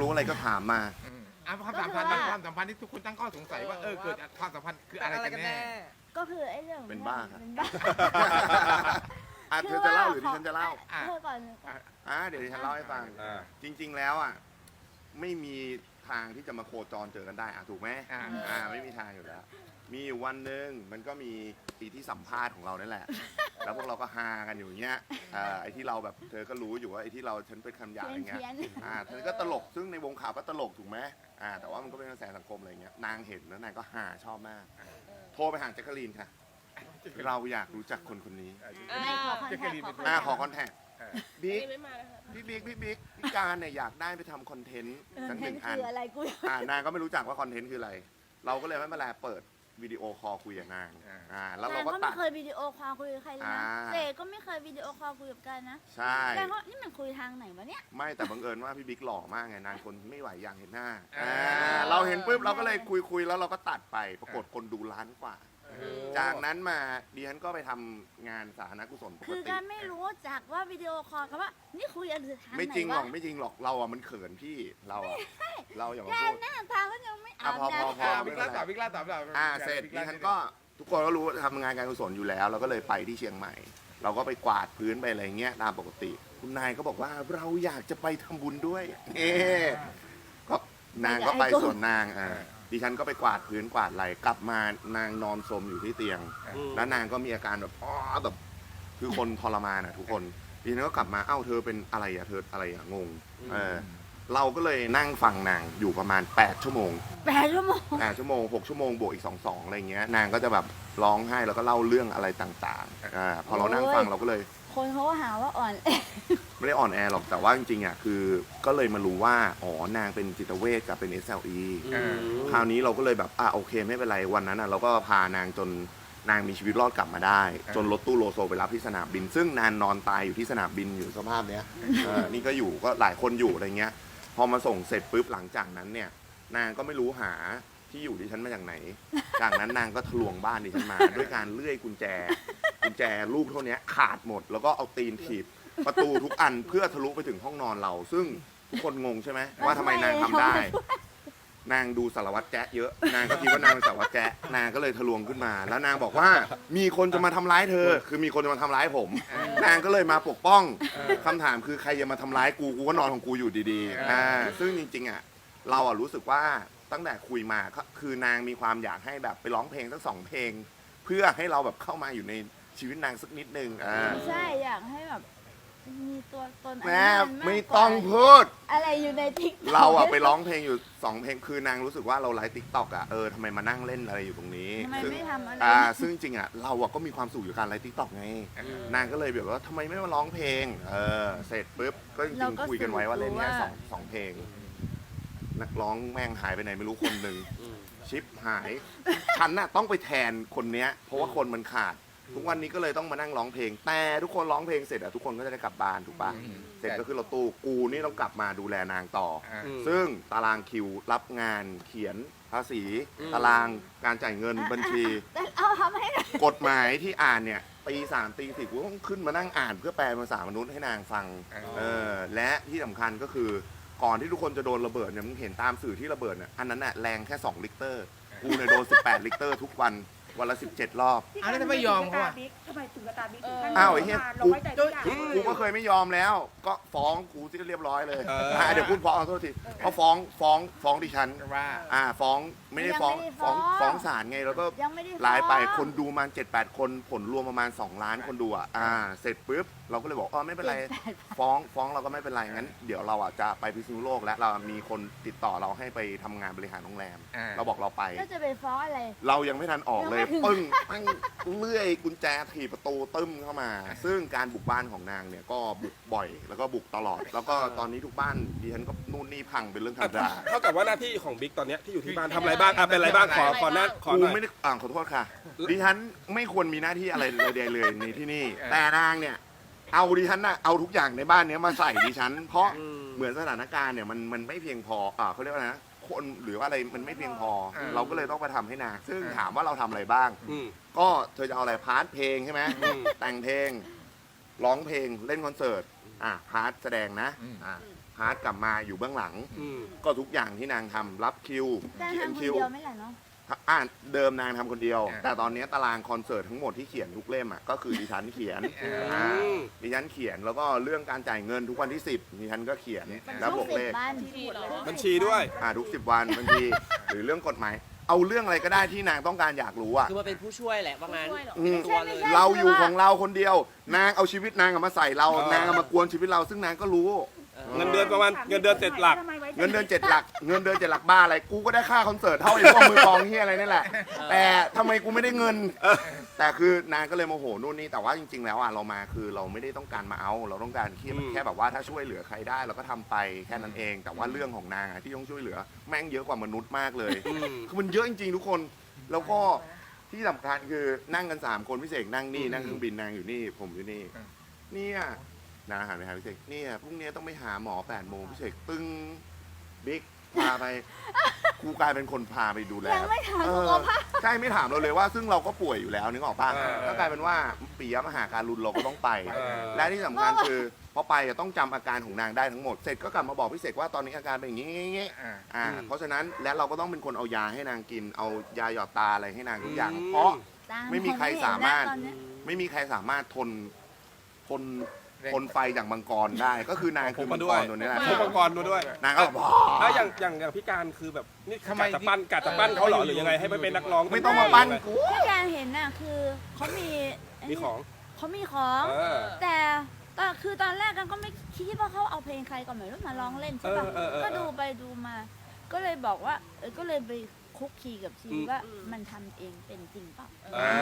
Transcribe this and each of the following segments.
รู้อะไรก็ถามมาอืมอะความสัมพันธ์บ้างความสัมพันธ์ที่ทุกคนตั้งข้อสงสัยว่าเออเกิดความสัมพันธ์คืออะไรกันแน่ ก็คือไอ้เรื่องเป็นบ้าครับ เป็นบ้า อะเธอจะเล่าหรือดิฉันจะเล่า อะ เธอก่อนอะเดี๋ยวดิฉันเล่าให้ฟัง อ่า จริง ๆ แล้วอะไม่มีทางที่จะมาโคจรเจอกันได้อะถูกไหมอ่า อ่าไม่มีทางอยู่แล้ว มีอยู่วันหนึ่งมันก็มีปีที่สัมภาษณ์ของเรานั่นแหละ แล้วพวกเราก็ฮากันอยู่อย่างเงี้ยอ่าไอ้ที่เราแบบเธอก็รู้อยู่ว่าไอ้ที่เราฉันเป็นคำหยาบอะไรเงี้ยเพี้ยน อ่าเธอก็ตลกซึ่งในวงข่าวก็ตลกถูกไหมอ่า แต่ว่ามันก็เป็นกระแสสังคมอะไรเงี้ยนางเห็นแล้วนางก็ฮาชอบมาก โทรไปหาแจ็คกะลีนค่ะ เราอยากรู้จักคนคนนี้ไม่ขอคอนแทคขอคอนแทอ่าคขอคอนแทคบิ๊กพี่บิ๊กพี่บิ๊กพี่การเนี่ยอยากได้ไปทำคอนเทนต์คอสันกเทหนนึ่งต์อัน คืออะไรกู อ่านางก็ไม่รู้จักว่าคอนเทนต์คืออะไร เราก็เลยไม่เป็นไรเปิด วิดีโอคอลคุยกับนางอ่า อ่าแล้วเรานางก็ก็ตัไม่ดเคยวิดีโอคอลคุยกับใครเลยนะอ่า เจก็ไม่เคยวิดีโอคอลคุยกับกันนะใช่ แต่ก็นี่มันคุยทางไหนวะเนี่ย ไม่แต่บังเอิญว่าพี่บิ๊กหล่อมากไงนางคนไม่ไหวอยากเห็นหน้าอ่า อ่าเราเห็นปุ๊บเราก็เลยคุยคุยแล้วเราก็ตัดไปปรากฏคนดูล้านกว่า จากนั้นมาดิฉันก็ไปทำงานสาธารณกุศลปกคือติ การไม่รู้จักว่าวิดีโอคอลเขาว่า นี่คุยกันทางไหนไม่จริงหรอกวะไม่จริงหรอกเราอะมันเขินพี่เราอะเราอย่ามาแค่พูด หน้าตาก็ยังไม่อะอาบพอพอน้ำพออ่าวิกลาตอบวิกลาตอบเราอ่าเสร็จดิฉันก็ทุกคนก็รู้ว่าทำงานการกุศลอยู่แล้ว เราก็เลยไปที่เชียงใหม่ เราก็ไปกวาดพื้นไปอะไรเงี้ยตามปกติ คุณนายก็บอกว่าเราอยากจะไปทำบุญด้วยเอ๊ก็นางก็ไปส่วนนางอ่า ดิฉันก็ไปกวาดพื้นกวาดอะไรกลับมานางนอนสมอยู่ที่เตียงแล้วนางก็มีอาการแบบอ๋อแบบคือคนทรมานอะทุกคนดิฉันก็กลับมาเอ้าเธอเป็นอะไรอะเธออะไรอะงงเออเราก็เลยนั่งฟังนางอยู่ประมาณ 8 ชั่วโมง แปดชั่วโมง อ่าชั่วโมงหกชั่วโมงบวกอีกสองสองอะไรเงี้ยนางก็จะแบบร้องไห้แล้วก็เล่าเรื่องอะไรต่างๆอ่าพอเรานั่งฟังเราก็เลยคนเขาก็หาว่าอ่อนแอไม่ได้อ่อนแอหรอกแต่ว่าจริงๆอะคือก็เลยมารู้ว่า อ๋อนางเป็นจิตเวชกับเป็น SLE ค ราวนี้เราก็เลยแบบอะโอเค ไม่เป็นไรวันนั้นอะเราก็พานางจนนางมีชีวิตรอดกลับมาได้ จนรถตู้โลโซไปรับที่สนามบิน ซึ่งนานนอนตายอยู่ที่สนามบินอยู่สภาพเนี้ยเออนี่ก็อยู่ก็หลายคนอยู่อะไรเงี้ย พอมาส่งเสร็จปุ๊บหลังจากนั้นเนี่ย นางก็ไม่รู้หาที่อยู่ดิฉันมาจากไหน จากนั้นนางก็ทะลวงบ้านดิฉันมา ด้วยการเลื่อยกุญแจ กุญแจลูกเท่าเนี้ยขาดหมด แล้วก็เอาตีนถีบประตูทุกอันเพื่อทะลุไปถึงห้องนอนเรา ซึ่งทุกคนงงใช่ไหมว่าทำไมนางทำได้ นางดูสารวัตรแจ๊ะเยอะ นางก็คิดว่านางเป็นสารวัตรแจ๊ะนางก็เลยทะลวงขึ้นมา แล้วนางบอกว่ามีคนจะมาทำร้ายเธอ คือมีคนจะมาทำร้ายผม นางก็เลยมาปกป้องคำถามคือใครจะมาทำร้ายกูกูก็นอนของกูอยู่ดีๆอ่าซึ่งจริงๆอะเราอะรู้สึกว่าตั้งแต่คุยมาก็คือนางมีความอยากให้แบบไปร้องเพลงสักสองเพลง เพื่อให้เราแบบเข้ามาอยู่ในชีวิตนางสักนิดนึงอ่า ไม่ใช่อยากให้แบบ มีตัวตนแม่อันนั้นากไม่กว่าต้องพูด อะไรอยู่ในทิกเราอะไปร้องเพลงอยู่สองเพลงคือนางรู้สึกว่าเราไลฟ์ติ๊กต็อกอะเออทำไมมานั่งเล่นอะไรอยู่ตรงนี้ทำไมซึ่งไม่ทำอะไรอ่าซึ่งจริงๆอะเราอะก็มีความสุขอยู่การไลฟ์ติ๊กต็อกไงนางก็เลยแบบว่าทำไมไม่มาร้องเพลงเออเสร็จปุ๊บก็จริเรางก็ๆคุยกันไว้ว่าเล่นแค่รู้ว่าสองสองเพลง นักร้องแม่งหายไปไหนไม่รู้คนหนึ่ง ชิปหาย ฉันน่ะต้องไปแทนคนเนี้ย เพราะว่าคนมันขาด ทุกวันนี้ก็เลยต้องมานั่งร้องเพลง แต่ทุกคนร้องเพลงเสร็จอะทุกคนก็จะได้กลับบ้านถูกปะเสร็จก็คือเราตู้กูนี่ต้องกลับมาดูแลนางต่อ อ่าซึ่งตารางคิวรับงานเขียนภาษีตารางการจ่ายเงินบัญชีแต่เอาทำให้หน่อยกฎหมายที่อ่านเนี่ยตีสามตีสี่กูต้องขึ้นมานั่งอ่านเพื่อแปลเป็นภาษามนุษย์ให้นางฟังอ๋อ เออและที่สำคัญก็คือก่อนที่ทุกคนจะโดนระเบิดเนี่ยมึงเห็นตามสื่อที่ระเบิดเนี่ยอันนั้นน่ะแรงแค่ 2 ลิตรกูเนี่ยโดน 18 ลิตรทุกวัน วันละ 17 รอบอ้าวแล้วทำไมยอมเขาอะทำ ไมถึงกระตาบิ๊กอ้าวไอ้เหี้ย เราไว้ใจทุกอย่าง กูก็เคยไม่ยอมแล้ว ก็ฟ้องกูที่เรียบร้อยเลยเอออะเดี๋ยวพูดฟ้องขอโทษทีเขาฟ้องฟ้องฟ้องดิฉัน ว่า อ่าฟ้องไม่ได้ฟ้องยังไม่ได้ฟ้องฟ้องฟ้องศาลไงแล้วก็ยังไม่ได้ไลฟ์ไปฟ้องคนดูประมาณ7 8 คนผลรวมประมาณ 2 ล้านคนดูอะอ่า เสร็จปุ๊บเราก็เลยบอกอ๋อไม่เป็นไร ฟ้องฟ้องเราก็ไม่เป็นไรงั้น เดี๋ยวเราอะจะไปพิษณุโลกแล้วเรามีคนติดต่อเราให้ไปทำงานบริหารโรงแรม อ่า เราบอกเราไป ก็จะไปฟ้องอะไร เรายังไม่ทันออกเลย ยังไม่ถึง ปึ้งปั้งเลื่อยกุญแจถีบประตูตึ้มเข้ามา ซึ่งการบุกบ้านของนางเนี่ยก็บุกบ่อยแล้วก็บุกตลอด แล้วก็ตอนนี้ทุกบ้านดิฉันก็นู่นนี่พังเป็นเรื่องธรรมดาเท่ากับว่าหน้าที่ของบิ๊กตอนเนี้ยที่อยู่ที่บ้านทำอะไรบ้างอะเป็นอะไรบ้างขอขอหน้าขอกูหน่อย ไม่ได้อ่าขอโทษค่ะ ดิฉันไม่ควรมีหน้าที่อะไรเลยใดเลยในที่นี่ แต่นางเนี่ย เอาดิฉันน่ะเอาทุกอย่างในบ้านเนี้ยมาใส่ดิฉัน เพราะอืมเหมือนสถานการณ์เนี่ยมันมันไม่เพียงพออ่าเขาเรียกว่านะ คนหรือว่าอะไรมันไม่เพียงพอ อ่า เราก็เลยต้องไปทำให้นางซึ่งอ่าถามว่าเราทำอะไรบ้าง อืม ก็เธอจะเอาอะไรพาร์ทเพลงใช่ไหมอืม แต่งเพลงร้องเพลงเล่นคอนเสิร์ตอะพาร์ทแสดงนะอืม อะพาร์ทกลับมาอยู่เบื้องหลัง อืม ก็ทุกอย่างที่นางทำรับคิวแต่เขียนทำคนคิวเดียวไม่แหละเนาะ อ่านเดิมนางทำคนเดียว อ่า แต่ตอนนี้ตารางคอนเสิร์ตทั้งหมดที่เขียนทุกเล่มอะก็คือดิฉันเขียนอืมอ่าดิฉันเขียนแล้วก็เรื่องการจ่ายเงินทุกวันที่ 10ดิฉันก็เขียนมันแล้วบลูวกกศิเลษขย์บ้านที่เหรอลูกศิษบัญชีด้วย อ่าทุกสิบวันบางที หรือเรื่องกฎหมาย เอาเรื่องอะไรก็ได้ที่นางต้องการอยากรู้อะคือมาเป็นผู้ช่วยแหละว่างั้นช่วยเหรออืมตัวเลยเราอยู่ของเราคนเดียว นางเอาชีวิตนางอะมาใส่เรา เออ นางเอามากวนชีวิตเราซึ่งนางก็รู้ เงินเดือนประมาณเงินเดือนเจ็ดหลัก ทำไมไว้ใจ เงินเดือนเจ็ดหลัก เงินเดือนเจ็ดหลักบ้าอะไร กูก็ได้ค่าคอนเสิร์ตเท่าไอ้พวกมือกลองที่อะไรนี่แหละ แต่ทำไมกูไม่ได้เงิน แต่คือนางก็เลยโมโหนู่นนี่ แต่ว่าจริง ๆ แล้วอะเรามาคือเราไม่ได้ต้องการมาเอา เราต้องการแค่อืม แค่แบบว่าถ้าช่วยเหลือใครได้เราก็ทำไปแค่นั้นเอง แต่ว่าเรื่องของนางอะที่ต้องช่วยเหลือ แม่งเยอะกว่ามนุษย์มากเลย อืม คือมันเยอะจริงๆทุกคน แล้วก็ที่สำคัญคือนั่งกันสามคนพี่เสกนั่งนี่อืม นั่งเครื่องบินนางอยู่นี่ ผมอยู่นี่อืมเนี่ยนางหันไปหาพี่เสกเนี่ยพรุ่งนี้ต้องไปหาหมอแปดโมงพี่เสกตึ้ง บิ๊กพาไปครูกลายเป็นคนพาไปดูแลยังไม่ถามเอสุอขภาพ ใช่ไม่ถามเราเลยว่า ซึ่งเราก็ป่วยอยู่แล้วนึกออกป่ะเออ ก็กลายเป็นว่าปียมหาการุณเราก็ต้องไป เออ และที่สำคัญคือพอไปอะต้องจำอาการของนางได้ทั้งหมดเสร็จก็กลับมาบอกพี่เสกว่าตอนนี้อาการเป็นอย่างนี้อย่างนี้อ่าอ่า อืม เพราะฉะนั้นและเราก็ต้องเป็นคนเอายาให้นางกิน เอายาหยอดตาอะไรให้นางทุกอย่างอืมเพราะ ตาไม่มีใครสามารถตอนเนี้ย ไม่มีใครสามารถทนทน แรงทนไฟจากมังกรได้ ก็คือนางคือมังกรตัวนี้แหละพวกมังกรมาด้วยนางก็บอกถ้าอย่างอย่างอย่างพี่การคือแบบนี่ทำไมกะจะปั้นกะจะปั้นเขาเหรอหรือยังไงให้ไปเป็นนักร้องไม่ต้องมาปั้นกูที่การเห็นน่ะคือเขามีมีของเขามีของเออ แต่ก็คือตอนแรกกันก็ไม่คิดว่าเขาเอาเพลงใครก่อนไม่รู้มาร้องเล่นใช่ปะเออเออเออ ก็ดูไปดูมา ก็เลยบอกว่าเออก็เลยไป คุกคีกับชีอืมว่ามันทำเองเป็นจริงเปล่าอ่า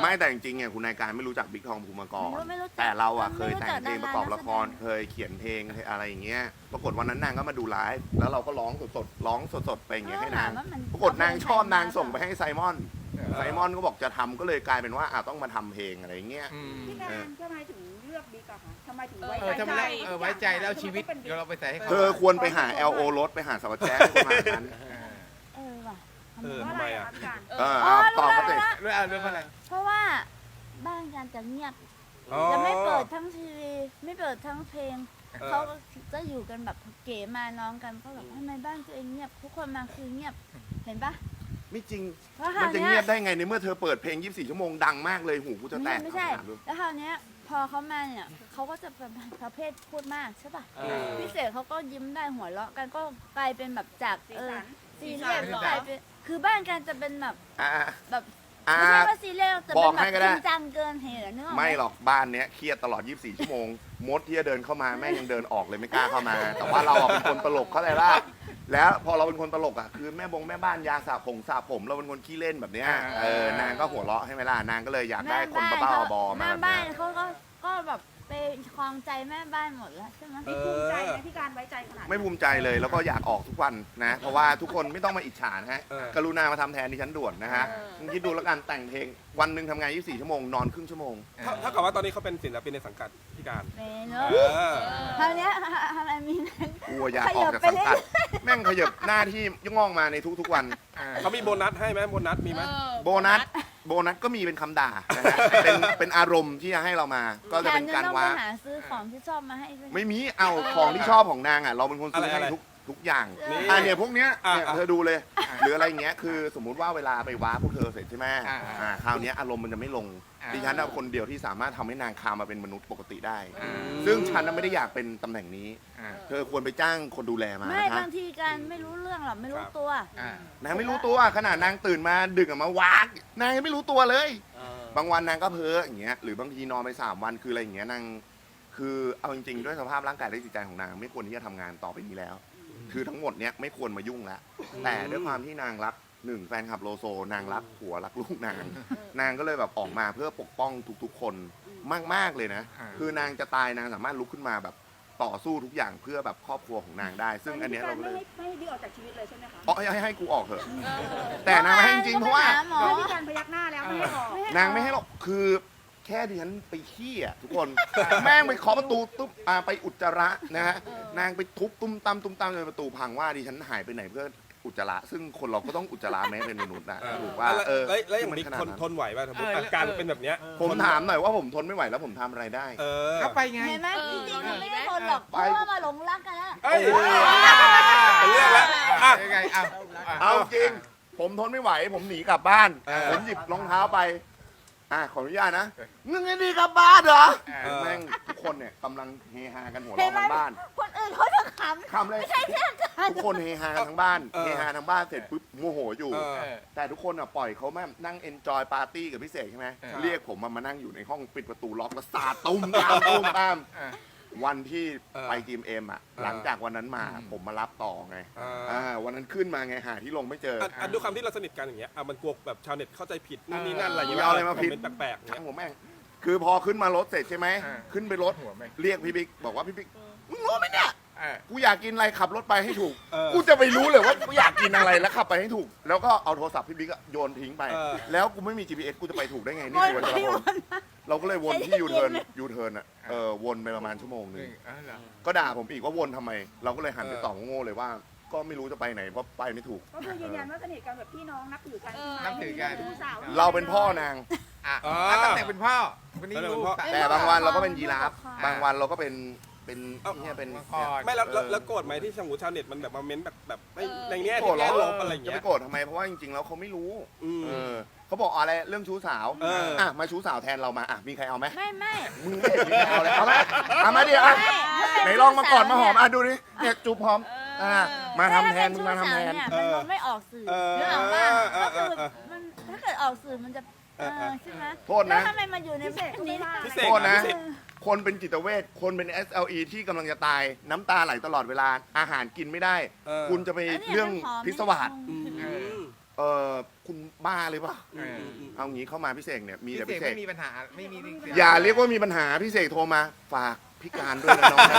ไม่แต่จริงๆเนี่ยคุณนายการไม่รู้จักบิ๊กทองภูมิมาก่อน ไม่รู้ไม่รู้จักแต่เราอะไม่เคยรู้แต่จังกเพลงประกอบละครดารานักแสดงเคยเขียนเพลงอะไรอย่างเงี้ย ปรากฏวันนั้นนางก็มาดูไลฟ์แล้วเราก็ร้องสดๆร้องสดๆไปอย่างเงี้ยให้นางถมว่มัปรากฏนางชอบนางส่งไปให้ไซมอนเออไซมอนก็บอกจะทำก็เลยกลายเป็นว่าอะต้องมาทำเพลงอะไรอย่างเงี้ย อืมพี่การทำไมถึงเลือกบิ๊กอะคะทำไมถึงไว้เอใจอทำไมแล้วเออไว้ใจแล้วเอาชีวิตทำไมต้องเป็นเดี๋ยวเราไปใส่ให้เธเขาอควรไปหา LO รถไปหาสวัสดิ์แจ๊สคนมานั้น เออเออว่ะทำ เอไมอเพราะอะไรอะคะพี่การเอออ๋อเอาตอบรู้เขาแล้วสิรู้แล้วเรื่องเอาเรื่องอะไรเพราะว่าบ้านกันจะเงียบอ๋อจะไม่เปิดทั้งทีวีไม่เปิดทั้งเพลงเออ เขาก็จะอยู่กันแบบเก๋มาน้องกันก็แบบทำไมบ้านตัวเองเงียบทุกคนมาคือเงียบเห็นปะไม่จริง เพราะคมัรานวจะเนี้เงียยบได้ไงในเมื่อเธอเปิดเพลง 24 ชั่วโมงดังมากเลยหูกูจะแตไม่กไม่ใช่ ถามดูแล้วคราวเนี้ยพอเขามาเนี่ยเขาก็จะเป็นประเภทพูดมากใช่ปะเออ พิเศษเขาก็ยิ้มได้หัวเราะกันก็กลายเป็นแบบจากสีเออสันซีเรียสกลายเป็น คือบ้านกันจะเป็นแบบอะแบบอะไม่ใช่ว่าซีเรียสแต่บเป็อกนแบให้บก็จได้ ริงจังเกินเหตุอะนึกออกไหมไม่หรอกบ้านเนี้ยเครียดตลอด 24 ชั่วโมง มดที่จะเดินเข้ามาแม่งยังเดินออกเลยไม่กล้าเข้ามา แต่ว่าเราอะเป็นคนตลกเข้าใจป่ะแล้วพอเราเป็นคนตลกอะคือแม่บงแม่บ้านยาสระผมสระผมเราเป็นคนขี้เล่นแบบเนี้ยเออนางก็หัวเราะให้ไหมล่ะนางก็เลยอยากได้คนบ้าๆบอๆมาแม่แบบบ้าเนี้นยเขาก็ก็แบบไป คลองใจแม่บ้านหมดแล้วใช่ไหมเอภูอมิใจไหมพี่การไว้ใจขนาดไม่ภูมิใจเลยแล้วก็อยากออกทุกวันนะ เพราะว่าทุกคนไม่ต้องมาอิจฉานะฮะ เออ กรุณามาทำแทนดิฉันด่วนนะฮะมึงคิดดูแล้วกันแต่งเพลง วันหนึ่งทำงาน 24 ชั่วโมง นอนครึ่งชั่วโมงถ้าถ้ากับว่าตอนนี้เขาเป็นศิลปินในสังกัดพี่การ เมเนอะเออ คราวเนี้ยทำไมมีนั้น กลัวอยากออกจากสังกัด แม่งขยับหน้าที่ย่องมาในทุกๆวันอ่าเขามีโบนัสให้ไหมโบนัสมีไหมโบนัสโบนัสก็มีเป็นคำด่านะฮะเป็นเป็นอารมณ์ที่จะให้เรามา ก็จะแถเป็มนยังการต้องไปว้าหาซื้อของที่ชอบมาให้ด้วยไม่มีเอาของที่ชอบของนางอะเราเป็นคนซื้ออะไรให้อะไร ทุก ทุกอย่างนี่อ่าเนี่ยพวกเนี้ยอะเนี่ยอะเธอดูเลยหรืออะไรอย่างเงี้ยคือสมมุติว่าเวลาไปว้าพวกเธอเสร็จใช่ไหมอ่าอ่าคราวเนี้ยอารมณ์มันจะไม่ลงอ่าดิฉันเป็นคนเดียวที่สามารถทำให้นางคามมาเป็นมนุษย์ปกติได้อ่าซึ่งฉันน่ะไม่ได้อยากเป็นตำแหน่งนี้ อ่า เธอควรไปจ้างคนดูแลมาไม่นะคะบางทีการไม่รู้เรื่องหรอกไม่รู้ครับ ตัว อ่านางไม่รู้ตัวขนาดนางตื่นมาดึกออกมาวากนางยังไม่รู้ตัวเลยเออบางวันนางก็เพ้ออย่างเงี้ยหรือบางทีนอนไปสามวันคืออะไรอย่างเงี้ยนางคือเอาจริงๆด้วยสภาพร่างกายและจิตใจของนาง ไม่ควรที่จะทำงานต่อไปนี้แล้ว คือทั้งหมดเนี้ยไม่ควรมายุ่งแล้วแต่ด้วยความที่นางรักหนึ่งแฟนคลับโลโซ นางรักผัวรักลูกนาง นางก็เลยแบบออกมาเพื่อปกป้องทุกๆ คนมากๆเลยนะอ่าคือนางจะตายนางสามารถลุกขึ้นมาแบบต่อสู้ทุกอย่างเพื่อแบบครอบครัวของนางได้ ซึ่งอันเนี้ยเราก็ไม่เลยให้ไม่ให้บิ๊กออกจากชีวิตเลยใช่ไหมคะอ๋อให้ให้ให้กูออกเถอะ แต่นางไม่ให้จริงๆเพราะว่า หมอแล้วพี่การพยักหน้าแล้วไม่ให้ออก นางไม่ให้หรอก คือแค่ดิฉันไปขี้อะทุกคน แม่งไปเคาะประตูตุ๊บอ่าไปอุจจาระนะฮะ นางไปทุบตุ้มตามตุ้มตามจนประตูพังว่าดิฉันหายไปไหนเพื่ออุจจาระซึ่งคนเราก็ต้องอุจจาระแม้เป็นมนุษย์นะเออถูกว่าแล้วเออแล้วแล้วอย่างมันบิ๊กขนาดทนนั้นทนไหวป่ะสมมติเอออาการเป็นแบบเนี้ยผมถามหน่อยว่าผมทนไม่ไหวแล้วผมทำอะไรได้ เออก็ไปไงเห็นไหมจริงๆมันไม่ได้คนหรอกเพไปราะว่ามาหลงรักกันแล้ว เอ้ยเป็นเรื่องแล้วอะยังไงเอาเอาจริง ผมทนไม่ไหว ผมหนีกลับบ้านเออผมหยิบรองเท้าไป อะขออนุญาตนะมึงไอ้นี่กลับบ้านเหรอเออแม่งทุกคนเนี่ยกำลังเฮฮากันหัวเห็เราะนไหมทั้งบ้านคน อื่นเขาจะขคำเลยำไม่ใช่แค่กันทุกคนเฮฮากันทั้งบ้านเออ เฮฮาทั้งบ้านเสร็จปุ๊บโมโหอยู่ เออเออแต่ทุกคนอะปล่อยเขาแม่งนั่งเอนจอยปาร์ตี้กับพี่เสกใช่ไหมเออเรียกผมมามานั่งอยู่ในห้องปิดประตูล็อกแล้วสาดตุ้มตามตุ้มตามเออวันที่เออไปจีมเอ็มอะเออหลังจากวันนั้นมาอืมผมมารับต่อไงอ่า อ่าวันนั้นขึ้นมาไงหาที่ลงไม่เจอ อะอะด้วยความที่เราสนิทกันอย่างเงี้ยอะมันกลัวแบบชาวเน็ตเข้าใจผิดนู่นนี่นั่นอะไรอย่างเงี้ยเอาอะไรมาผิด คอเนต์แปลกๆช่าเงี้งยผมแม่งคือพอขึ้นมารถเสร็จใช่ไหมเออขึ้นไปรถหัวไหมเรียกพี่บิ๊กบอกว่าพี่บิ๊กมึงรู้ไหมเนี่ยเออ กูอยากกินอะไรขับรถไปให้ถูก เออกูจะไปรู้เลยว่ากูอยากกินอะไรแล้วขับไปให้ถูก แล้วก็เอาโทรศัพท์พี่บิ๊กอะโยนทิ้งไป เออ แล้วกูไม่มี GPS กูจะไปถูกได้ไงวนี่นคือวันไปละควนนมาเราก็เลยวนที่ยูเทิร์นยูเทิร์นอะเออวนไปประมาณชั่วโมงหนึงเออเหรอก็ด่าผมอีกว่าวนทำไม เราก็เลยหันไปเออตอบโง่ๆเลยว่า ก็ไม่รู้จะไปไหนเพราะไปไม่ถูก ก็คือยืนยันว่าสนิทกันแบบพี่น้องนับถือกันนับถือกันไม่มีชู้สาวเราเป็นพ่อนาง อะอ่าอะตั้งแต่เป็นพ่อวันนี้ลูก แต่บางวันเราก็เป็นยีราฟอ่าบางวันเราก็เป็น เป็นเอ้าเนี่ยเป็นมังกร ไม่แล้วแล้วเออแล้วโกรธไหมที่สมมติชาวเน็ตมันแบบมาเม้นแบบแบบไม่ในแง่โกรที่ธแง่เหลรอบอะไรอย่างจะเงี้ไปย โกรธทำไมเพราะว่าจริงๆแล้วเขาไม่รู้อืมเออเขาบอกอะไรเรื่องชู้สาวเอออ่ อะมาชู้สาวแทนเรามาอะมีใครเอาไหมไม่ไม่มึงไม่เห็นมีใครเอาเลยเอาไหมเอามาดิอะ ไหนลองมากอดมาหอมอะดูดิเนี่ยจูบหอมอ่ามาทำแทนมึงมาทำแทนเนี่ยมันมันไม่ออกสื่อเออเรื่องออกมาเอก็อคือเออมันถ้าเกิดออกสื่อมันจะเอเอออ ใช่ไหมโทษนะ แล้วทำไมมาอยู่ในพิเศษก็ไม่ว่าพิเศษโทษนะ พิเศษ คนเป็นจิตเวชคนเป็น SLE ที่กำลังจะตายน้ำตาไหลตลอดเวลาอาหารกินไม่ได้ เออ คุณจะไปอันนี้เรื่องมันหอมพิศวาสอืมเออเออคุณบ้าหรือเปล่าเออเอางี้เข้ามาพี่เสกเนี่ยมีพี่แต่เสพี่กเสกไม่มีปัญหาไม่มีอย่าเรียกว่ามีปัญหาพี่เสกโทรมา ฝากพิการด้วยนะน้องนะ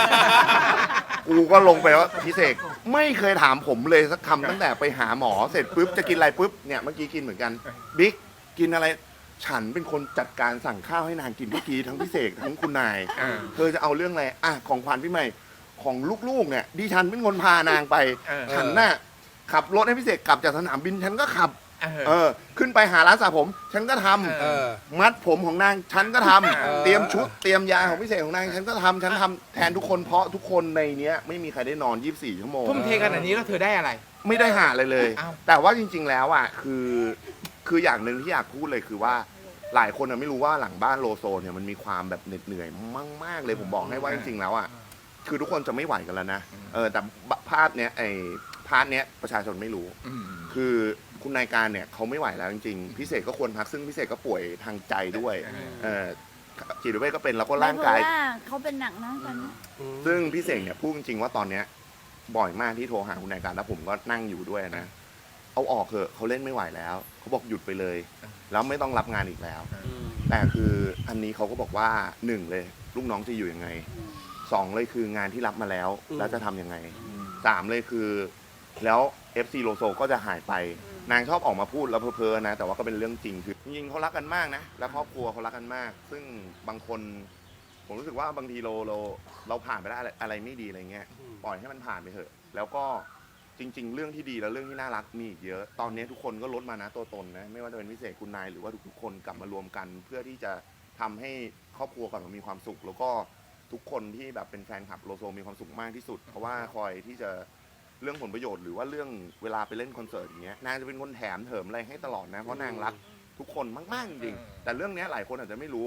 กูก็ลงไปว่าพี่เสกไม่เคยถามผมเลยสักคำตั้งแต่ไปหาหมอเสร็จปุ๊บจะกินอะไรปุ๊บเนี่ยเมื่อกี้กินเหมือนกันบิ๊กกินอะไร ฉันเป็นคนจัดการสั่งข้าวให้นางกินทุกทีทั้งพี่เสกทั้งคุณนายเออเธอจะเอาเรื่องอะไรอะของขวัญพี่ใหม่ของลูกๆเนี่ยดิฉันเป็นคนพานางไปเออ ฉันน่ะขับรถให้พี่เสกกลับจากสนามบินฉันก็ขับ เอเออ อ ขึ้นไปหาร้านสระผม ฉันก็ทำเอเออ มัดผมของนางฉันก็ทำเออ เตรียมชุดเตรียมยาของพี่เสกของนางฉันก็ทำฉันทำแทนทุกคนเพราะทุกคนในเนี้ยไม่มีใครได้นอน 24 ชั่วโมง ทุ่มเทขนาดนี้แล้วเธอได้อะไร ไม่ได้หาอะไรเลย อ้าว แต่ว่าจริง ๆ แล้วอะคือ คืออย่างหนึ่งที่อยากพูดเลยคือว่าหลายคนอะไม่รู้ว่าหลังบ้านโลโซเนี่ยมันมีความแบบเหน็ดเหนื่อยมากๆเลยผมบอกให้ว่าจริงๆแล้วอะคือทุกคนจะไม่ไหวกันแล้วนะเออแต่ภาพเนี้ยไอ้พาร์ทเนี้ยประชาชนไม่รู้อืมคือคุณนายการเนี่ยเขาไม่ไหวแล้วจริงๆพิเศษก็ควรพักซึ่งพิเศษก็ป่วยทางใจด้วยเออจิตเวชก็เป็นแล้วก็ร่างกายไม่เพระว่าเขาเป็นหนักนะตอนนี้ซึ่งพี่เสกเนี่ยพูดจริงๆว่าตอนเนี้ยบ่อยมากที่โทรหาคุณนายการแล้วผมก็นั่งอยู่ด้วยนะ เอาออกเถอะเขาเล่นไม่ไหวแล้ว เขาบอกหยุดไปเลย แล้วไม่ต้องรับงานอีกแล้ว แต่คืออันนี้เขาก็บอกว่าหนึ่งเลย ลูกน้องจะอยู่ยังไงสองเลยคืองานที่รับมาแล้วอืมแล้วจะทำยังไงสามเลยคือ แล้ว FC โลโซก็จะหายไป นางชอบออกมาพูดแล้วเพ้อๆนะ แต่ว่าก็เป็นเรื่องจริงคือจริงๆเขารักกันมากนะ และครอบครัวเขารักกันมาก ซึ่งบางคนผมรู้สึกว่าบางทีเราเราเราผ่านไปได้อะไรอะไรไม่ดีอะไรเงี้ยปล่อยให้มันผ่านไปเถอะ แล้วก็ จริง ๆ เรื่องที่ดีและเรื่องที่น่ารักมีอีกเยอะ ตอนนี้ทุกคนก็ลดมานะตัวตนนะ ไม่ว่าจะเป็นพิเศษคุณนายหรือว่าทุกๆคนกลับมารวมกัน เพื่อที่จะทำให้ครอบครัวกลับมามีความสุข แล้วก็ทุกคนที่แบบเป็นแฟนคลับโลโซมีความสุขมากที่สุด เพราะว่าคอยที่จะเรื่องผลประโยชน์หรือว่าเรื่องเวลาไปเล่นคอนเสิร์ตอย่างเงี้ยนางจะเป็นคนแถมเถิมอะไรให้ตลอดนะเพราะนางรักทุกคนมากๆจริงๆแต่เรื่องเนี้ยหลายคนอาจจะไม่รู้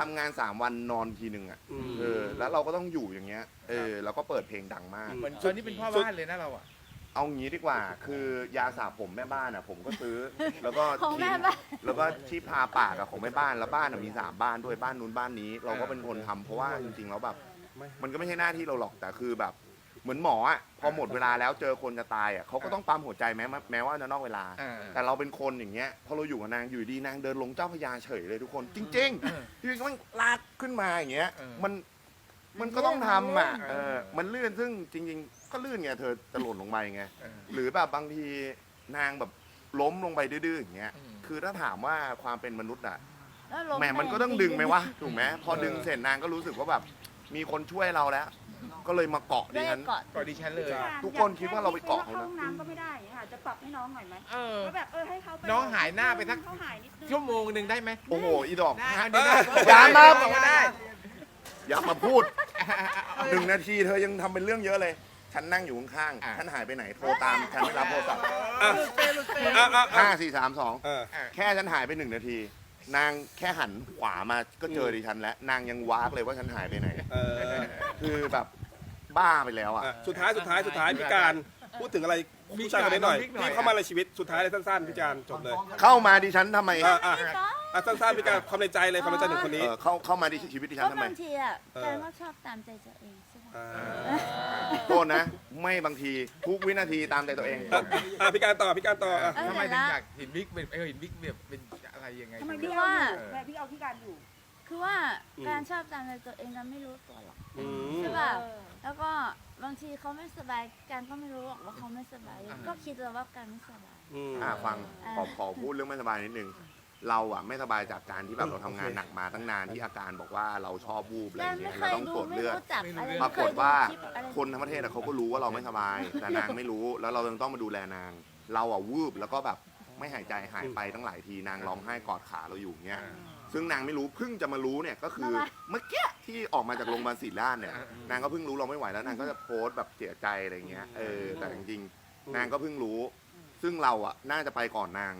ทำงานสามวันนอนทีหนึ่งอะอืมเออแล้วเราก็ต้องอยู่อย่างเงี้ยเออแล้วก็เปิดเพลงดังมาก เหมือนตอนนี้เป็นพ่อบ้านเลยนะเราอะ เอางี้ดีกว่า คือยาสระผมแม่บ้านอะ ผมก็ซื้อ แล้วก็ของที่แม่บ้าน แล้วก็ที่พาปากอะของแม่บ้านแล้วบ้านอะมีสามบ้านด้วยบ้านนู้นบ้านนี้ เราก็เป็นคนทำเพราะว่าจริงๆแล้วแบบ มันก็ไม่ใช่หน้าที่เราหรอกแต่คือแบบ เหมือนหมออะพอหมดเวลาแล้วเจอคนจะตายอะเขาก็ต้องปั๊มหัวใจแม้แม้ว่าจะนอกเวลาเออแต่เราเป็นคนอย่างเงี้ยพอเราอยู่กับนางอยู่ดีนางเดินลงเจ้าพระยาเฉยเลยทุกคน จริงเออๆพี่ก็มันลากขึ้นมาอย่างเงี้ย เออ มันมันก็ต้องทำอะเอเอออมันลื่นซึ่งจริง ๆ ก็ลื่นไงเธอจะหล่นลงไปไง เออ หรือแบบบางทีนางแบบล้มลงไปดื้อๆอย่างเงี้ย อืม คือถ้าถามว่าความเป็นมนุษย์อะแล้วลงแหมมันก็ต้องดึงไหมวะถูกไหมพอเออดึงเสร็จนางก็รู้สึกว่าแบบมีคนช่วยเราแล้ว ก็เลยมาเกาะก็ดิเลฉัยนเกาะ ก่อนดิฉันเลย ทุกคนคิดว่าเราไปเกาะเขาเข้านะห้องน้ำก็ไม่ได้อย่างเงี้ยค่ะ จะปรับให้น้องหน่อยไหมเออ ก็แบบเออให้เขาไปน้องหายหน้าไปสัก เขาหายนิดนึง ชั่วโมงหนึ่งได้ไหมโอ้โหอีดอก ได้เดี๋ยวได้อย่ามาก็ได้ อย่ามาพูดหนึ่งนาทีเธอยังทำเป็นเรื่องเยอะเลย ฉันนั่งอยู่ข้างอะๆฉันหายไปไหนโทรตามฉันไม่รับโทรศัพท์อะอะอะห้าอะสี่สามสองเออแค่ฉันหายไปหนึ่งนาที นางแค่หันขวามาก็เจอดิฉันแล้วนางยังวากเลยว่าฉันหายไปไหน เออคือแบบบ้าไปแล้วอะ อะสุดท้ายสุดท้ายสุดท้ายพี่การพูดถึงอะไรผู้ชายคนนี้หน่อยบิ๊กหน่อยพี่เข้ามาในชีวิตสุดท้ายเลยสั้นๆพี่การจบเลยเข้ามาดิฉันทำไมอะอะอะสั้นๆพี่การความในใจเลยความในใจหนึ่งคนเอนี้ อเข้าเข้ามาดิชีวิตดิฉัก็นทำไม บางทีอะเออ การก็ชอบตามใจตัวเองใช่ปะอ่า โทษนะ ไม่บางทีทุกวินาทีตามใจตัวเอง อะอะพี่การต่อพี่การต่ออะ เออทำไมแต่ถึงละอยากเห็นบิ๊กเป็นเออเห็นบิ๊กแบบเป็นอะไรยังไงทำไมพี่พี่ว่าเอาอยู่แม่พี่เอาพี่การอยู่ คือว่าอืม การชอบตามใจตัวเองกันไม่รู้ตัวหรอกอืม ใช่ป่ะแล้วก็บางทีเขาไม่สบายการก็ไม่รู้หรอกว่าเขาไม่สบายอ่าก็คิดแล้วว่าการไม่สบาย อืม อะฟังขอขอพูดเรื่องไม่สบายนิดนึง เราอะไม่สบายจากการที่แบบเราทำงานหนักมาตั้งนานที่อาการบอกว่าเราชอบวูบอะไรอการย่างไม่เงี้ยเคเรายต้องดูตรวจไม่เลือด รู้จักอะไรปรากฏว่าไม่เคยดูลิปอะไร คนทั้งประเทศอะเขาก็รู้ว่าเราไม่สบาย แต่นางไม่รู้แล้วเรายังต้องมาดูแลนาง เราอะวูบแล้วก็แบบไม่หายใจหายไปตั้งหลายทีนางร้องไห้กอดขาเราอยู่เงี้ยซึ่งนางไม่รู้เพิ่งจะมารู้เนี่ยก็คือเมื่อกี้ที่ออกมาจากโรงพยาบาลศิริราชเนี่ยนางก็เพิ่งรู้เราไม่ไหวแล้วนางก็จะโพสต์แบบเสียใจอะไรเงี้ยเออแต่จริงๆนางก็เพิ่งรู้ ซึ่งเราอะน่าจะไปก่อนนาง